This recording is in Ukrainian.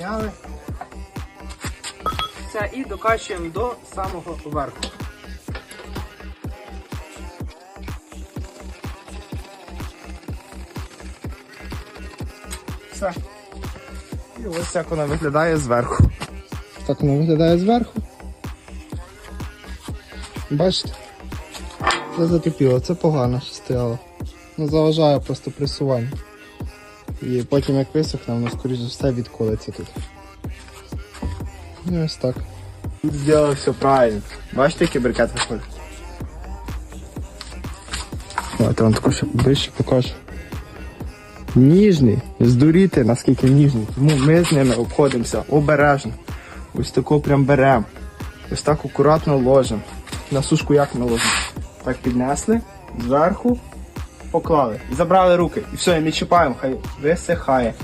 підняли. Все, і докачуємо до самого верху. Все. І ось як вона виглядає зверху. Так вона виглядає зверху. Бачите? Це закипіло, це погано що стояло. Ну заважає просто пресування. І потім як висохне, воно скоріш за все відколиться тут. І ось так. Тут зробив все правильно. Бачите, який брикет виходить? Давайте вам таку ще ближче покажу. Ніжний, здуріти, наскільки ніжний. Тому ми з ними обходимося обережно. Ось тако прям беремо. Ось так акуратно ложимо. На сушку як ми ложимо? Так піднесли, зверху поклали. Забрали руки. І все, не чіпаємо, хай висихає.